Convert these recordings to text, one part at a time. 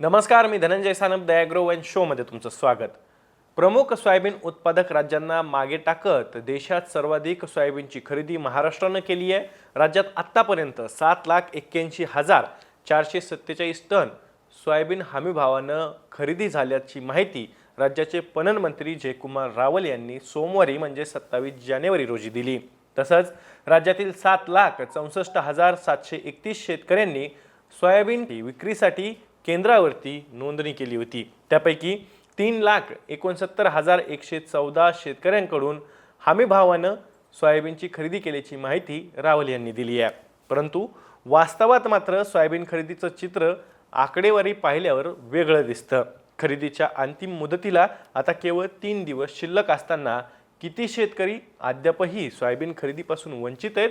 नमस्कार मी धनंजय सानप दयाग्रो वन शोमध्ये तुमचं स्वागत. प्रमुख सोयाबीन उत्पादक राज्यांना मागे टाकत देशात सर्वाधिक सोयाबीनची खरेदी महाराष्ट्रानं केली आहे. राज्यात आत्तापर्यंत सात लाख एक्क्याऐंशी हजार चारशे सत्तेचाळीस टन सोयाबीन हमीभावानं खरेदी झाल्याची माहिती राज्याचे पणन मंत्री जयकुमार रावल यांनी सोमवारी म्हणजे सत्तावीस जानेवारी रोजी दिली. तसंच राज्यातील सात लाख चौसष्ट हजार सातशे एकतीस शेतकऱ्यांनी सोयाबीन विक्रीसाठी केंद्रावरती नोंदणी केली होती. त्यापैकी तीन लाख एकोणसत्तर हजार एकशे चौदा शेतकऱ्यांकडून हमीभावानं सोयाबीनची खरेदी केल्याची माहिती रावल यांनी दिली आहे. परंतु वास्तवात मात्र सोयाबीन खरेदीचं चित्र आकडेवारी पाहिल्यावर वेगळं दिसतं. खरेदीच्या अंतिम मुदतीला आता केवळ तीन दिवस शिल्लक असताना किती शेतकरी अद्यापही सोयाबीन खरेदीपासून वंचित आहेत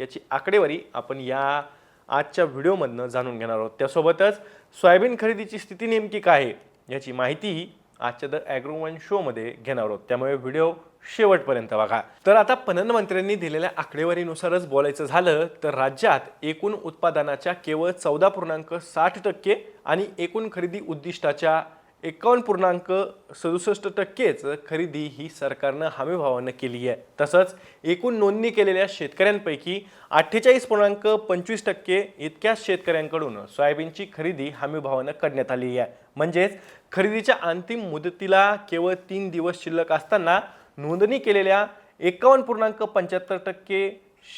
याची आकडेवारी आपण या आजच्या व्हिडिओमधनं जाणून घेणार आहोत. त्यासोबतच सोयाबीन खरेदीची स्थिती नेमकी काय आहे याची माहितीही आजच्या द ॲग्रोवन शोमध्ये घेणार आहोत. त्यामुळे व्हिडिओ शेवटपर्यंत बघा. तर आता पणन मंत्र्यांनी दिलेल्या आकडेवारीनुसारच बोलायचं झालं तर राज्यात एकूण उत्पादनाच्या केवळ चौदा पूर्णांक साठ टक्के आणि एकूण खरेदी उद्दिष्टाच्या एकावन्न पूर्णांक सदुसष्ट टक्केच खरेदी ही सरकारनं हमीभावानं केली आहे. तसंच एकूण नोंदणी केलेल्या शेतकऱ्यांपैकी अठ्ठेचाळीस पूर्णांक पंचवीस टक्के इतक्याच शेतकऱ्यांकडून सोयाबीनची खरेदी हमीभावानं करण्यात आली आहे. म्हणजेच खरेदीच्या अंतिम मुदतीला केवळ तीन दिवस शिल्लक असताना नोंदणी केलेल्या एकावन्न पूर्णांक पंच्याहत्तर टक्के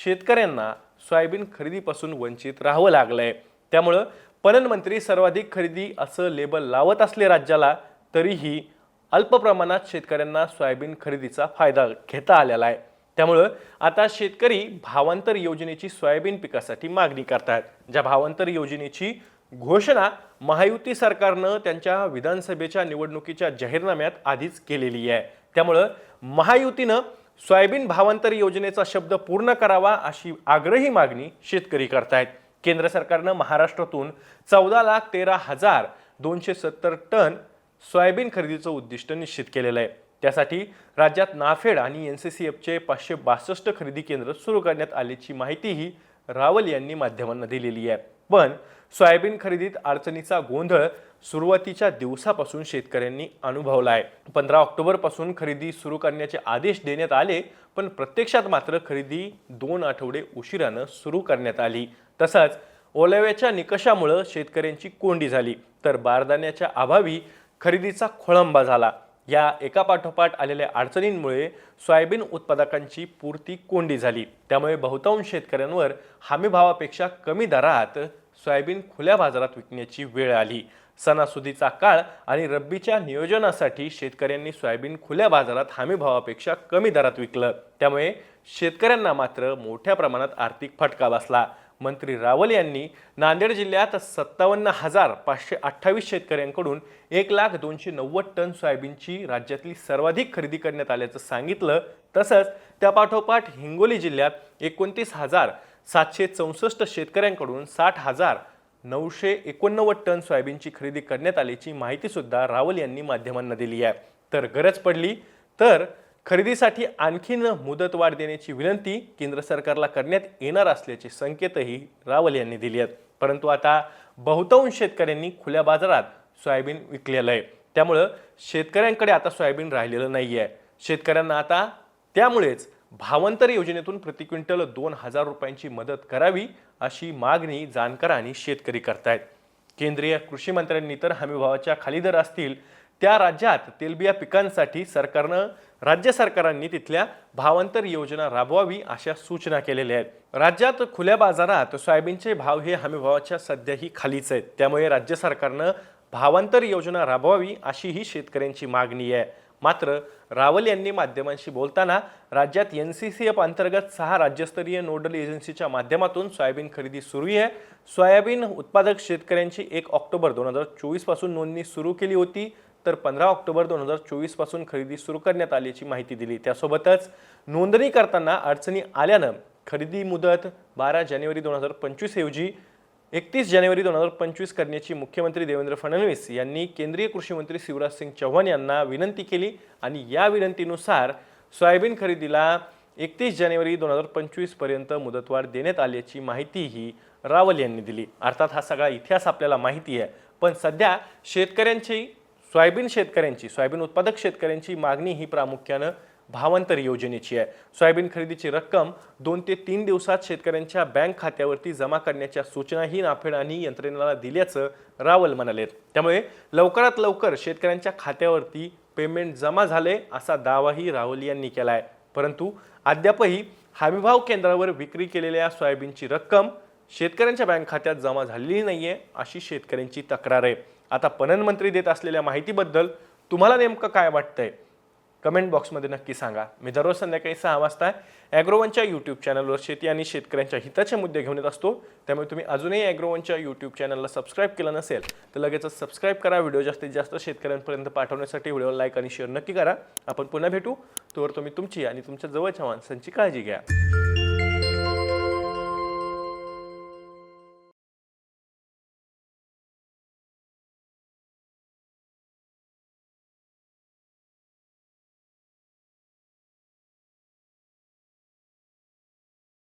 शेतकऱ्यांना सोयाबीन खरेदीपासून वंचित राहावं लागलं आहे त्यामुळं पणन मंत्री सर्वाधिक खरेदी असं लेबल लावत असले राज्याला तरीही अल्प प्रमाणात शेतकऱ्यांना सोयाबीन खरेदीचा फायदा घेता आलेला आहे. त्यामुळं आता शेतकरी भावांतर योजनेची सोयाबीन पिकासाठी मागणी करतात ज्या भावांतर योजनेची घोषणा महायुती सरकारनं त्यांच्या विधानसभेच्या निवडणुकीच्या जाहीरनाम्यात आधीच केलेली आहे. त्यामुळं महायुतीनं सोयाबीन भावांतर योजनेचा शब्द पूर्ण करावा अशी आग्रही मागणी शेतकरी करतायत. केंद्र सरकारनं महाराष्ट्रातून चौदा लाख तेरा हजार दोनशे सत्तर टन सोयाबीन खरेदीचं उद्दिष्ट निश्चित केलेलं आहे. त्यासाठी राज्यात नाफेड आणि एन सी सी एफचे पाचशे बासष्ट खरेदी केंद्र सुरू करण्यात आल्याची माहितीही रावल यांनी माध्यमांना दिलेली आहे. पण सोयाबीन खरेदीत अडचणीचा गोंधळ सुरुवातीच्या दिवसापासून शेतकऱ्यांनी अनुभवला आहे. पंधरा ऑक्टोबरपासून खरेदी सुरू करण्याचे आदेश देण्यात आले पण प्रत्यक्षात मात्र खरेदी दोन आठवडे उशिरानं सुरू करण्यात आली. तसंच ओलाव्याच्या निकषामुळं शेतकऱ्यांची कोंडी झाली. तर बारदाण्याच्या अभावी खरेदीचा खोळंबा झाला. या एकापाठोपाठ आलेल्या अडचणींमुळे सोयाबीन उत्पादकांची पूर्ती कोंडी झाली. त्यामुळे बहुतांश शेतकऱ्यांवर हमीभावापेक्षा कमी दरात सोयाबीन खुल्या बाजारात विकण्याची वेळ आली. सणासुदीचा काळ आणि रब्बीच्या नियोजनासाठी शेतकऱ्यांनी सोयाबीन खुल्या बाजारात हमीभावापेक्षा कमी दरात विकलं. त्यामुळे शेतकऱ्यांना मात्र मोठ्या प्रमाणात आर्थिक फटका बसला. मंत्री रावल यांनी नांदेड जिल्ह्यात सत्तावन्न हजार पाचशे अठ्ठावीस शेतकऱ्यांकडून एक लाख दोनशे नव्वद टन सोयाबीनची राज्यातली सर्वाधिक खरेदी करण्यात आल्याचं सांगितलं. तसंच त्यापाठोपाठ हिंगोली जिल्ह्यात एकोणतीस हजार सातशे चौसष्ट शेतकऱ्यांकडून साठ हजार नऊशे एकोणनव्वद टन सोयाबीनची खरेदी करण्यात आल्याची माहितीसुद्धा रावल यांनी माध्यमांना दिली आहे. तर गरज पडली तर खरेदीसाठी आणखीन मुदतवाढ देण्याची विनंती केंद्र सरकारला करण्यात येणार असल्याचे संकेतही रावल यांनी दिले आहेत. परंतु आता बहुतांश शेतकऱ्यांनी खुल्या बाजारात सोयाबीन विकलेलं आहे. त्यामुळं शेतकऱ्यांकडे आता सोयाबीन राहिलेलं नाही आहे शेतकऱ्यांना आता त्यामुळेच भावांतर योजनेतून प्रति क्विंटल दोन हजार रुपयांची मदत करावी अशी मागणी जाणकार आणि शेतकरी करतायत. केंद्रीय कृषी मंत्र्यांनी तर हमीभावाच्या खाली दर असतील त्या राज्यात तेलबिया पिकांसाठी सरकारनं राज्य सरकारांनी तिथल्या भावांतर योजना राबवावी अशा सूचना केलेल्या आहेत. राज्यात खुल्या बाजारात सोयाबीनचे भाव हे हमीभावाच्या सध्याही खालीच आहेत. त्यामुळे राज्य सरकारनं भावांतर योजना राबवावी अशी ही शेतकऱ्यांची मागणी आहे. मात्र रावल यांनी माध्यमांशी बोलताना राज्यात एन सी सी एफ अंतर्गत सहा राज्यस्तरीय नोडल एजन्सीच्या माध्यमातून सोयाबीन खरेदी सुरू आहे. सोयाबीन उत्पादक शेतकऱ्यांची एक ऑक्टोबर दोन हजार चोवीसपासून नोंदणी सुरू केली होती. तर पंधरा ऑक्टोबर दोन हजार चोवीसपासून खरेदी सुरू करण्यात आल्याची माहिती दिली. त्यासोबतच नोंदणी करताना अडचणी आल्यानं खरेदी मुदत बारा जानेवारी दोन हजार पंचवीस ऐवजी एकतीस जानेवारी दोन हजार पंचवीस करण्याची मुख्यमंत्री देवेंद्र फडणवीस यांनी केंद्रीय कृषी मंत्री शिवराज सिंग चौहान यांना विनंती केली आणि या विनंतीनुसार सोयाबीन खरेदीला एकतीस जानेवारी दोन हजार पंचवीसपर्यंत मुदतवाढ देण्यात आल्याची माहितीही रावल यांनी दिली. अर्थात हा सगळा इतिहास आपल्याला माहिती आहे. पण सध्या शेतकऱ्यांची सोयाबीन शेतकऱ्यांची सोयाबीन उत्पादक शेतकऱ्यांची मागणी ही प्रामुख्यानं भावांतर योजनेची आहे. सोयाबीन खरेदीची रक्कम दोन ते तीन दिवसात शेतकऱ्यांच्या बँक खात्यावरती जमा करण्याच्या सूचनाही नाफेड आणि यंत्रणेला दिल्याचं रावल म्हणाले त्यामुळे लवकरात लवकर शेतकऱ्यांच्या खात्यावरती पेमेंट जमा झाले असा दावाही राहुल यांनी केला आहे परंतु अद्यापही हमीभाव केंद्रावर विक्री केलेल्या सोयाबीनची रक्कम शेतकऱ्यांच्या बँक खात्यात जमा झालेली नाहीये अशी शेतकऱ्यांची तक्रार आहे. आता पणन मंत्री देत असलेल्या माहितीबद्दल तुम्हाला नेमकं काय वाटतंय? कमेंट बॉक्समध्ये नक्की सांगा. मी दररोज संध्याकाळी सहा वाजता ॲग्रोवनच्या यूट्यूब चॅनलवर शेती आणि शेतकऱ्यांच्या हिताचे मुद्दे घेऊन येत असतो. त्यामुळे तुम्ही अजूनही ॲग्रोवनच्या यूट्यूब चॅनलला सबस्क्राईब केलं नसेल तर लगेचच सबस्क्राईब करा. व्हिडिओ जास्तीत जास्त शेतकऱ्यांपर्यंत पाठवण्यासाठी व्हिडिओला लाईक आणि शेअर नक्की करा. आपण पुन्हा भेटू. तोवर तुम्ही तुमची आणि तुमच्या जवळच्या माणसांची काळजी घ्या.